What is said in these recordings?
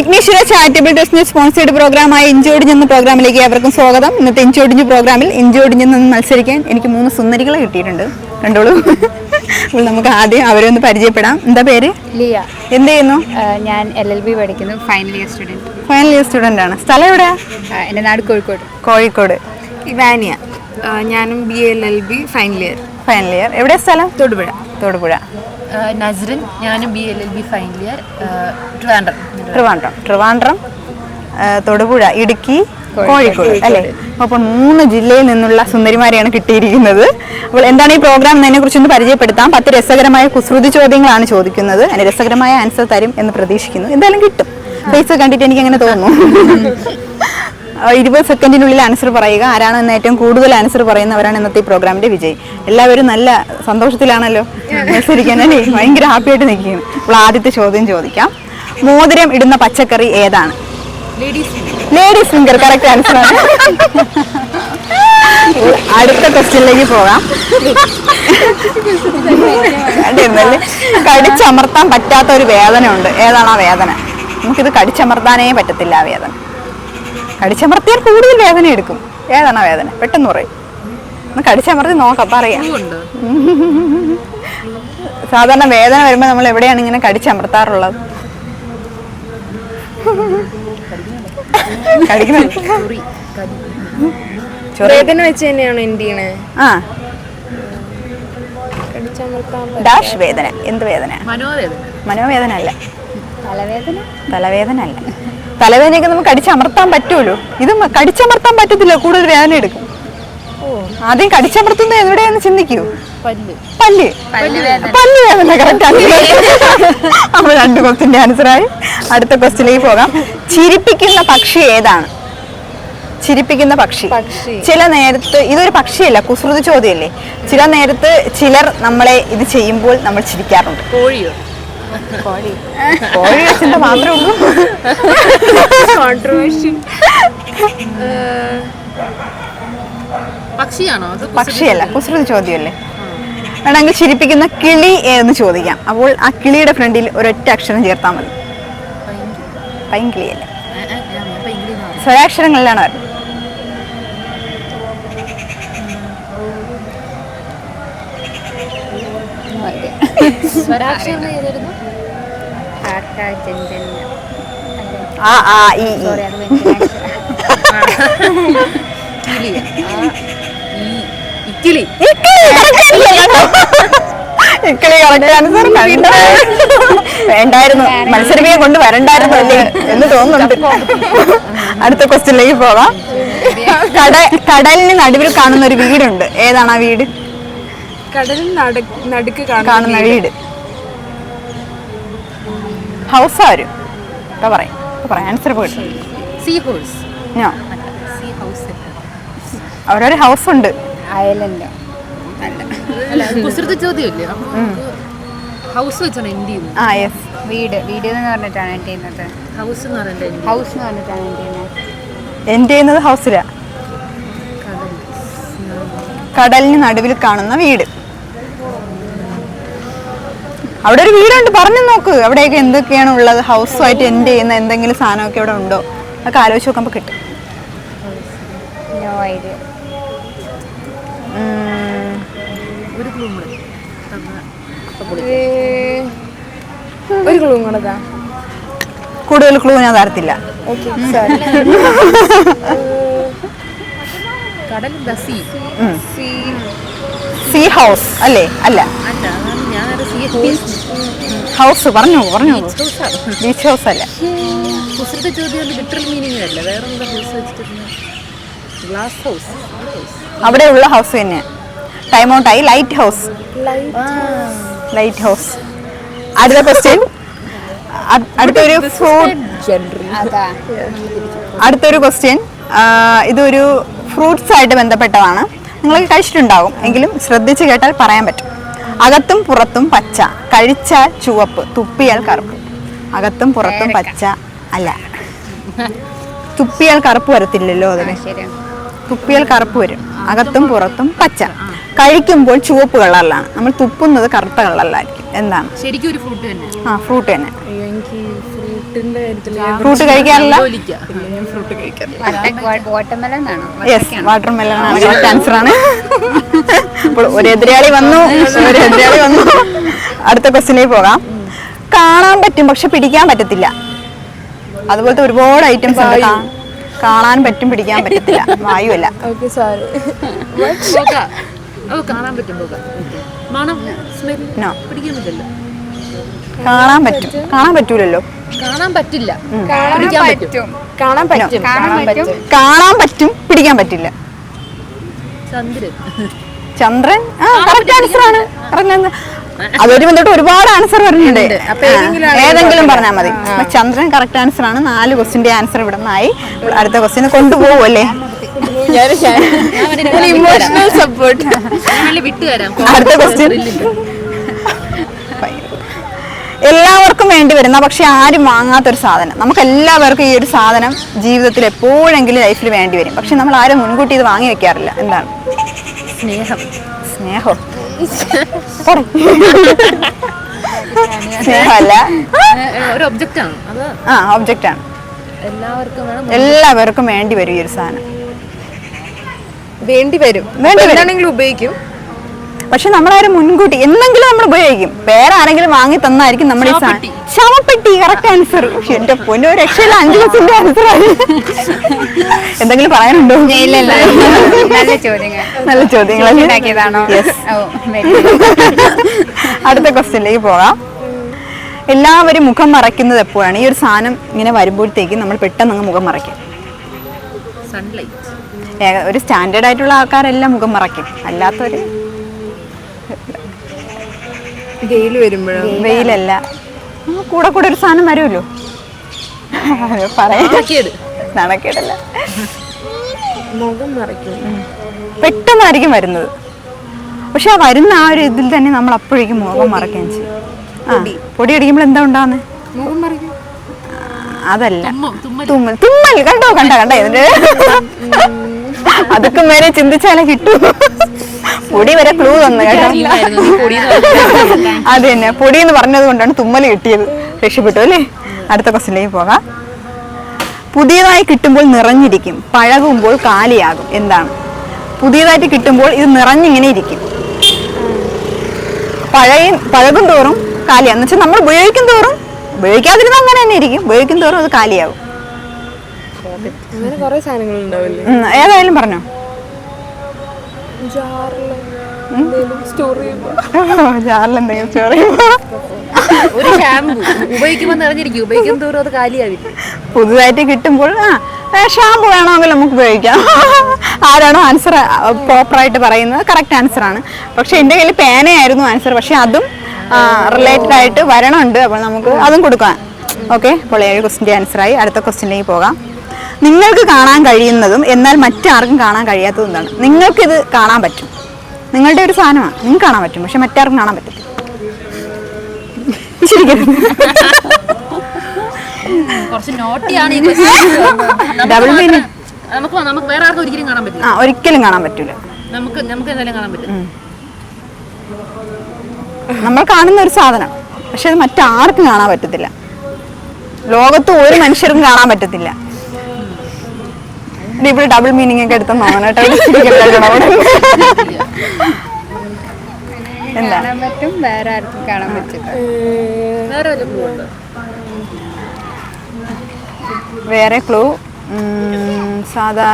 Vighneshwara charitable ട്രസ്റ്റിന്റെ sponsored പ്രോഗ്രാമായ ഇഞ്ചോടിഞ്ഞെന്ന പ്രോഗ്രാമിലേക്ക് അവർക്കും സ്വാഗതം. ഇന്നത്തെ ഇഞ്ചോടിഞ്ഞ് പ്രോഗ്രാമിൽ ഇഞ്ചോടിഞ്ഞെന്ന് മത്സരിക്കാൻ എനിക്ക് മൂന്ന് സുന്ദരികളെ കിട്ടിയിട്ടുണ്ട്. കണ്ടോളൂ. അപ്പോൾ നമുക്ക് ആദ്യം അവരെ ഒന്ന് പരിചയപ്പെടാം. എന്താ പേര്? ലിയ. എന്ത് ചെയ്യുന്നു? ഞാൻ എൽ എൽ ബി പഠിക്കുന്നു. Final year student final year student ആണ്. സ്ഥലം എവിടെയാ? എന്റെ നാട് കോഴിക്കോട്. കോഴിക്കോട്. ഇവാനിയ. ഞാനും B L L B final year final year എവിടെയാ സ്ഥലം? തൊടുപുഴ. തൊടുപുഴ. നസ്രിൻ ഞാനും B L L B final year Trivandrum. Trivandrum. Trivandrum Thodupuzha Idukki Kozhikode. അല്ലേ? അപ്പോൾ മൂന്ന് ജില്ലയിൽ നിന്നുള്ള സുന്ദരിമാരെയാണ് കിട്ടിയിരിക്കുന്നത്. അപ്പോൾ എന്താണ് ഈ പ്രോഗ്രാം എന്നതിനെ കുറിച്ച് ഒന്ന് പരിചയപ്പെടുത്താം. പത്ത് രസകരമായ കുസൃതി ചോദ്യങ്ങളാണ് ചോദിക്കുന്നത്. അതിന് രസകരമായ ആൻസർ തരും എന്ന് പ്രതീക്ഷിക്കുന്നു. എന്തായാലും കിട്ടും. ഫേസ് കണ്ടിട്ട് എനിക്ക് അങ്ങനെ തോന്നുന്നു. ഇരുപത് സെക്കൻഡിനുള്ളിൽ ആൻസർ പറയുക. ആരാണെന്ന് ഏറ്റവും കൂടുതൽ ആൻസർ പറയുന്നവരാണ് ഇന്നത്തെ ഈ പ്രോഗ്രാമിന്റെ വിജയി. എല്ലാവരും നല്ല സന്തോഷത്തിലാണല്ലോ മത്സരിക്കാൻ. അല്ലേ? ഭയങ്കര ഹാപ്പി ആയിട്ട് നിൽക്കുകയാണ്. അപ്പോൾ ആദ്യത്തെ ചോദ്യം ചോദിക്കാം. മോതിരം ഇടുന്ന പച്ചക്കറി ഏതാണ്? ലേഡീസ് ഫിംഗർ കറക്റ്റ് ആൻസർ ആണ്. അടുത്ത ക്വസ്റ്റ്യനിലേക്ക് പോകാം. കണ്ടിരുന്നല്ലേ കടിച്ചമർത്താൻ പറ്റാത്ത ഒരു വേദന ഉണ്ട് ഏതാണ് ആ വേദന? നമുക്കിത് കടിച്ചമർത്താനേ പറ്റത്തില്ല ആ വേദന. കടിച്ചമർത്തിയാൽ കൂടുതൽ വേദന എടുക്കും. ഏതാണ് വേദന? പെട്ടെന്ന് പറയും. ഒന്ന് കടിച്ചമർത്തി നോക്കാം പറയാം സാധാരണ വേദന വരുമ്പോൾ നമ്മൾ എവിടെയാണ് ഇങ്ങനെ കടിച്ചമർത്താറുള്ളത്? വേദന വെച്ച് തന്നെയാണോ എന്റെ ചെയ്യണേ? ആ. കടിച്ചമർത്താൻ ഡാഷ് വേദന. എന്ത് വേദന? മനോവേദന. മനോവേദന അല്ല തലവേദന? തലവേദന അല്ല തലവേദനയൊക്കെ നമുക്ക് കടിച്ചമർത്താൻ പറ്റുമല്ലോ? ഇത് കടിച്ചമർത്താൻ പറ്റത്തില്ല കൂടുതൽ വേദന എടുക്കും. ആദ്യം കടിച്ചമർത്തുന്നത് എവിടെയാന്ന് ചിന്തിക്കൂ. പല്ല്. പല്ല്. പല്ല് വേദന കറക്റ്റ് അപ്പൊ രണ്ട് ആൻസറായി അടുത്ത ക്വസ്റ്റിലേക്ക് പോകാം. ചിരിപ്പിക്കുന്ന പക്ഷി ഏതാണ്? ചിരിപ്പിക്കുന്ന പക്ഷി. പക്ഷി. ചില നേരത്ത് ഇതൊരു പക്ഷിയല്ല കുസൃതി ചോദ്യമല്ലേ? ചില നേരത്ത് ചിലർ നമ്മളെ ഇത് ചെയ്യുമ്പോൾ നമ്മൾ ചിരിക്കാറുണ്ട്. കോഴിയോ? കോഴി കോഴി മാത്രമേ ഉള്ളൂ. പക്ഷിയാണോ? പക്ഷിയല്ല കുസൃതി ചോദ്യമല്ലേ? വേണമെങ്കിൽ ചിരിപ്പിക്കുന്ന കിളി എന്ന് ചോദിക്കാം. അപ്പോൾ ആ കിളിയുടെ ഫ്രണ്ടിൽ ഒരൊറ്റ അക്ഷരം ചേർത്താൽ മതി. പൈങ്കിളിയല്ല? സ്വരാക്ഷരങ്ങളിലാണ് വരുന്നത്. സ്വരാക്ഷരങ്ങൾ ഏതായിരുന്നു ആ ആ ഈ ഇക്കിളി ഇക്കിളി answer കണ്ടോ? വേണ്ടായിരുന്നു. മത്സരമേ കൊണ്ട് വരണ്ടായിരുന്നു അല്ലേ? എന്ന് തോന്നുന്നുണ്ട്. അടുത്ത ക്വസ്റ്റ്യനിലേക്ക് പോവാം കട കടലിന് നടുവിൽ കാണുന്ന ഒരു വീടുണ്ട്. ഏതാണ് ആ വീട്? കടലിന് നട- നടുക്ക് കാണുന്ന വീട്. ഹൗസ് ആരും പറയും പറയാം ആൻസർ പോയിട്ട്. സീ ഹോഴ്സ് ഞാൻ സീ ഹൗസ് ഹൗസ് ഉണ്ട് അയലൻഡ് അല്ല. കുസൃതി ചോദ്യമല്ലേ? ഹൗസ് വെച്ചാണ് എന്റെ ചെയ്യുന്നത്? ആ യെസ് വീട് വീട് എന്ന് പറഞ്ഞിട്ടാണ് ചെയ്യുന്നത്? ഹൗസ് എന്ന് ഹൗസ് എന്ന് പറഞ്ഞിട്ടാണ് എന്റെ ചെയ്യുന്നത്? എൻഡ് ചെയ്യുന്നത്? ഹൗസിലാ കടലിന് നടുവിൽ കാണുന്ന വീട്. അവിടെ ഒരു വീടുണ്ട്. പറഞ്ഞു നോക്ക്. അവിടെയൊക്കെ എന്തൊക്കെയാണ് ഉള്ളത്? ഹൗസുമായിട്ട് എൻഡ് ചെയ്യുന്ന എന്തെങ്കിലും സാധനമൊക്കെ അവിടെ ഉണ്ടോ? അതൊക്കെ ആലോചിച്ച് നോക്കുമ്പോൾ കിട്ടും. ഒരു ക്ലൂ കൂടെ കൂടുതൽ ക്ലൂ ഞാൻ തരത്തില്ല. കടൽ ദ സീ. സീ. ഹൗസ്. അല്ലേ? അല്ല. ഹൗസ് പറഞ്ഞു പറഞ്ഞു ബീച്ച് ഹൗസ് അല്ല? അവിടെ ഉള്ള ഹൗസ് തന്നെ. ടൈം ഔട്ട് ആയി. ലൈറ്റ് ഹൗസ് ലൈറ്റ് ഹൗസ് അടുത്ത ക്വസ്റ്റ്യൻ അടുത്തൊരു ഫ്രൂട്ട് അടുത്തൊരു ക്വസ്റ്റ്യൻ ഇതൊരു ഫ്രൂട്ട്സ് ആയിട്ട് ബന്ധപ്പെട്ടതാണ്. നിങ്ങൾ കഴിച്ചിട്ടുണ്ടാകും എങ്കിലും ശ്രദ്ധിച്ച് കേട്ടാൽ പറയാൻ പറ്റും. അകത്തും പുറത്തും പച്ച. കഴിച്ചാൽ ചുവപ്പ്. തുപ്പിയാൽ കറുപ്പ്. അകത്തും പുറത്തും പച്ച. അല്ല. തുപ്പിയാൽ കറുപ്പ് വരത്തില്ലല്ലോ അതിന്. ശരി തുപ്പിയാൽ കറുപ്പ് വരും. അകത്തും പുറത്തും പച്ച. കഴിക്കുമ്പോൾ ചുവപ്പ് കളറിലാണ്. നമ്മൾ തുപ്പുന്നത് കറുത്ത കളറിലായിരിക്കും. എന്താണ്? ശരിക്കും ഒരു ഫ്രൂട്ട് തന്നെ. ആ ഫ്രൂട്ട് തന്നെ. ഫ്രൂട്ട് കഴിക്കാറില്ല? ഫ്രൂട്ട് കഴിക്കാറില്ല. വാട്ടർമെലൺ ആണ്? യെസ് വാട്ടർമെലൺ ആണ്. കറക്റ്റ് ആൻസർ ആണ് ഒരു എതിരാളി വന്നു ഒരു എതിരാളി വന്നു. അടുത്ത ക്വസ്റ്റിനെ പോകാം. കാണാൻ പറ്റും പക്ഷെ പിടിക്കാൻ പറ്റത്തില്ല. അതുപോലത്തെ ഒരുപാട് ഐറ്റംസ് ഉണ്ട് കാണാൻ. പറ്റും പിടിക്കാൻ പറ്റത്തില്ല. വായുവല്ല. കാണാൻ പറ്റും പോകാം. മണം സ്മെൽ നോ പിടിക്കാൻ പറ്റില്ല. കാണാൻ പറ്റും. കാണാൻ പറ്റൂലല്ലോ. കാണാൻ പറ്റില്ല. കാണാൻ പറ്റും. പറ്റും. കാണാൻ പറ്റും. കാണാൻ പറ്റും. കാണാൻ പറ്റും പിടിക്കാൻ പറ്റില്ല. ചന്ദ്രൻ. ചന്ദ്രൻ? ആ കറക്റ്റ് ആൻസർ ആണ്. പറഞ്ഞത് അതൊരു ബന്ധപ്പെട്ട് ഒരുപാട് ആൻസർ ആ, ഏതെങ്കിലും പറഞ്ഞാൽ മതി. ചന്ദ്രൻ കറക്റ്റ് ആൻസർ ആണ്. നാല് ക്വസ്റ്റിന്റെ ആൻസർ ഇവിടെ നിന്നായി. അടുത്ത ക്വസ്റ്റിന് കൊണ്ടുപോകും അല്ലേ? ഇമോഷണൽ സപ്പോർട്ട് അടുത്ത ക്വസ്റ്റ്യൻ എല്ലാവർക്കും വേണ്ടി വരുന്ന പക്ഷെ ആരും വാങ്ങാത്തൊരു സാധനം. നമുക്ക് എല്ലാവർക്കും ഈ ഒരു സാധനം ജീവിതത്തിൽ എപ്പോഴെങ്കിലും ലൈഫിൽ വേണ്ടി വരും. പക്ഷെ നമ്മൾ ആരും മുൻകൂട്ടി ഇത് വാങ്ങി വെക്കാറില്ല. എന്താണ്? സ്നേഹം. സ്നേഹം. സ്നേഹമല്ല. ഒരു ഒബ്ജക്റ്റ് ആണ് അത് ആ ഒബ്ജക്റ്റ് ആണ് എല്ലാവർക്കും വേണം എല്ലാവർക്കും വേണ്ടി വരും ഈ ഒരു സാധനം. വേണ്ടി വരും. വേണ്ടി വരും. എന്താണെങ്കിലും ഉപയോഗിക്കും. പക്ഷെ നമ്മളാരും മുൻകൂട്ടി എന്തെങ്കിലും നമ്മൾ ഉപയോഗിക്കും. വേറെ ആരെങ്കിലും വാങ്ങി തന്നായിരിക്കും നമ്മൾ ഈ സാധനം ശവപ്പെട്ടി കറക്റ്റ് ആൻസർ എന്റെ പൊന്നോ രക്ഷയില്ല അഞ്ചു ദിവസത്തിന്റെ ആൻസർ ആയി എന്തെങ്കിലും പറയാനുണ്ടോ? നല്ല ചോദ്യങ്ങൾ. നല്ല good. അടുത്ത ക്വസ്റ്റ്യനിലേക്ക് പോകാം. എല്ലാവരും മുഖം മറയ്ക്കുന്നത് എപ്പോഴാണ്? ഈ ഒരു സാധനം ഇങ്ങനെ വരുമ്പോഴത്തേക്കും നമ്മൾ പെട്ടെന്ന് അങ്ങ് മുഖം മറയ്ക്കും. ഒരു സ്റ്റാൻഡേർഡ് ആയിട്ടുള്ള ആൾക്കാരെല്ലാം മുഖം മറയ്ക്കും. അല്ലാത്തവര് വെയിൽ വരുമ്പോഴും? വെയിലല്ല. കൂടെ കൂടെ ഒരു സാധനം വരുമല്ലോ. പറയാ. ആക്കിയത് നടക്കേടല്ല. മുഖം മറയ്ക്കും. പെട്ടെന്നായിരിക്കും വരുന്നത്. പക്ഷെ ആ വരുന്ന ആ ഒരു ഇതിൽ തന്നെ നമ്മൾ അപ്പോഴേക്കും മുഖം മറക്കുകയും ചെയ്യും. ആ പൊടി. അടിക്കുമ്പോൾ എന്താ ഉണ്ടാകുന്നത് മുഖം മറയ്ക്കും. അതല്ല. തുമ്മൽ. തുമ്മൽ. കണ്ടോ കണ്ടോ കണ്ട? ഇതിന്റെ അതൊക്കെ വരെ ചിന്തിച്ചാലേ കിട്ടൂ. പൊടി വരെ ക്ലൂ തന്നു കേട്ടോ. അത് തന്നെ പൊടി എന്ന് പറഞ്ഞത് കൊണ്ടാണ് തുമ്മൽ കിട്ടിയത്. രക്ഷപ്പെട്ടു അല്ലേ? അടുത്ത ക്വസ്റ്റിലേക്ക് പോകാം. പുതിയതായി കിട്ടുമ്പോൾ നിറഞ്ഞിരിക്കും പഴകുമ്പോൾ കാലിയാകും. എന്താണ്? പുതിയതായിട്ട് കിട്ടുമ്പോൾ ഇത് നിറഞ്ഞിങ്ങനെ ഇരിക്കും. പഴയ പഴകും തോറും കാലിയാകും. എന്ന് വെച്ചാൽ നമ്മൾ ഉപയോഗിക്കും തോറും ഉപയോഗിക്കാതിരുന്ന അങ്ങനെ തന്നെ ഇരിക്കും. ഉപയോഗിക്കും തോറും അത് കാലിയാകും. അങ്ങനെ കുറെ സാധനങ്ങൾ ഉണ്ടാവില്ലേ? ഉം, ഏതായാലും പറഞ്ഞോ. സ്റ്റോർ ഒരു ഷാമ്പു ഉപയോഗിക്കുമ്പോൾ നിറഞ്ഞിരിക്കും ഉപയോഗിക്കും തോറും അത് കാലിയാവില്ല. പുതുതായിട്ട് കിട്ടുമ്പോൾ ആ ഷാമ്പു വേണമെങ്കിൽ നമുക്ക് ഉപയോഗിക്കാം. ആരാണോ ആൻസർ പ്രോപ്പറായിട്ട് പറയുന്നത് കറക്റ്റ് ആൻസർ ആണ്. പക്ഷെ എന്റെ കയ്യിൽ പേനയായിരുന്നു ആൻസർ പക്ഷെ അതും റിലേറ്റഡ് ആയിട്ട് വരണമുണ്ട് അപ്പോൾ നമുക്ക് അതും കൊടുക്കാം. ഓക്കെ അപ്പോൾ ഏഴ് ക്വസ്റ്റിന്റെ ആൻസറായി അടുത്ത ക്വസ്റ്റിനിലേക്ക് പോകാം. നിങ്ങൾക്ക് കാണാൻ കഴിയുന്നതും എന്നാൽ മറ്റാർക്കും കാണാൻ കഴിയാത്തതും എന്താണ്? നിങ്ങൾക്കിത് കാണാൻ പറ്റും. നിങ്ങളുടെ ഒരു സാധനമാണ്. നിങ്ങൾക്ക് കാണാൻ പറ്റും. പക്ഷെ മറ്റാർക്കും കാണാൻ പറ്റത്തില്ല. ശരിക്കും ഡബിൾ മീനിങ് നമുക്ക് നമുക്ക് വേറെ ആർക്കും ഒരിക്കലും കാണാൻ പറ്റില്ല. ആ ഒരിക്കലും കാണാൻ പറ്റൂല. നമുക്ക് നമുക്ക് എന്തായാലും കാണാൻ പറ്റും നമ്മൾ കാണുന്ന ഒരു സാധനം. പക്ഷെ അത് മറ്റാർക്കും കാണാൻ പറ്റത്തില്ല. ലോകത്ത് ഒരു മനുഷ്യർക്കും കാണാൻ പറ്റത്തില്ല. ഇവിടെ ഡബിൾ മീനിങ് ഒക്കെ എടുത്ത കാണാൻ പറ്റും വേറെ ആർക്കും കാണാൻ പറ്റില്ല. വേറെ ക്ലൂ സാധാ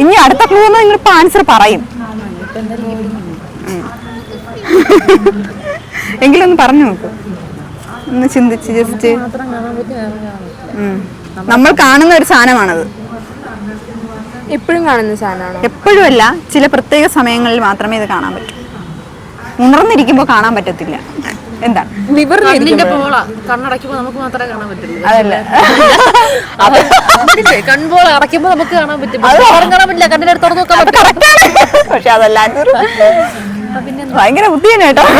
ഇനി അടുത്ത ക്ലൂ എന്ന് നിങ്ങൾ ഇപ്പൊ ആൻസർ പറയും. എങ്കിലൊന്ന് പറഞ്ഞു നോക്കൂ. ഒന്ന് ചിന്തിച്ച് ജസ്റ്റ് നമ്മൾ കാണുന്ന ഒരു സാധനമാണത്. എപ്പോഴും കാണുന്ന സാധനമാണോ? എപ്പോഴും അല്ല ചില പ്രത്യേക സമയങ്ങളിൽ മാത്രമേ ഇത് കാണാൻ പറ്റൂ. ഉണർന്നിരിക്കുമ്പോൾ കാണാൻ പറ്റത്തില്ല. എന്താണ്? പോള. കണ്ണടയ്ക്കുമ്പോ നമുക്ക് മാത്രമേ കാണാൻ പറ്റുള്ളൂ അതല്ല. കൺപോള അടയ്ക്കുമ്പോ നമുക്ക് കാണാൻ പറ്റും. പക്ഷെ കാണാൻ പറ്റില്ല. കണ്ണിന്റെ അടുത്ത് തുറന്ന് നോക്കാൻ പക്ഷെ അതല്ല ഭയങ്കര ഭയങ്കര തന്നെ കേട്ടോ.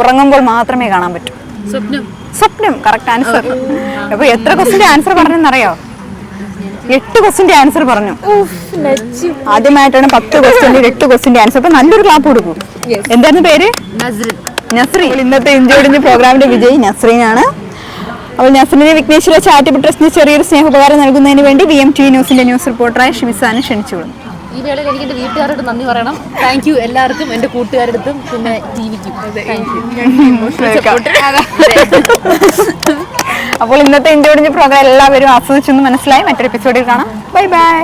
ഉറങ്ങുമ്പോൾ മാത്രമേ കാണാൻ പറ്റും. സ്വപ്നം. കറക്റ്റ് ആൻസർ അപ്പൊ എത്ര ക്വസ്റ്റിന്റെ ആൻസർ പറഞ്ഞെന്നറിയോ? എട്ട് ക്വസ്റ്റിന്റെ ആൻസർ പറഞ്ഞു. ആദ്യമായിട്ടാണ് പത്ത് ക്വസ്റ്റിന്റെ എട്ട് ക്വസ്റ്റിന്റെ ആൻസർ അപ്പൊ നല്ലൊരു ക്ലാപ്പ് കൊടുക്കും. എന്തായിരുന്നു പേര്? നസ്രി. ഇന്നത്തെ ഇഞ്ചോടിഞ്ച് പ്രോഗ്രാമിന്റെ വിജയി നസ്രീനാണ്. അപ്പോൾ നസ്രീനെ വിഘ്നേശ്വര ചാരിറ്റബിൾ ട്രസ്റ്റിന് ചെറിയൊരു സ്നേഹോപകാരം നൽകുന്നതിന് വേണ്ടി വി എം ടി ന്യൂസിന്റെ ന്യൂസ് റിപ്പോർട്ടറായ ഷിമിസാനെ ക്ഷണിച്ചുകൊള്ളുന്നു. ഈ വേളയിൽ എനിക്ക് എന്റെ വീട്ടുകാരോട് നന്ദി പറയണം. താങ്ക് യു എല്ലാവർക്കും എന്റെ കൂട്ടുകാരുടെ അടുത്തും പിന്നെ ജീവിക്കും അപ്പോൾ ഇന്നത്തെ ഇഞ്ചോടിഞ്ച് പ്രോഗ്രാം എല്ലാവരും ആസ്വദിച്ചെന്ന് മനസ്സിലായി. മറ്റൊരു എപ്പിസോഡിൽ കാണാം. Bye bye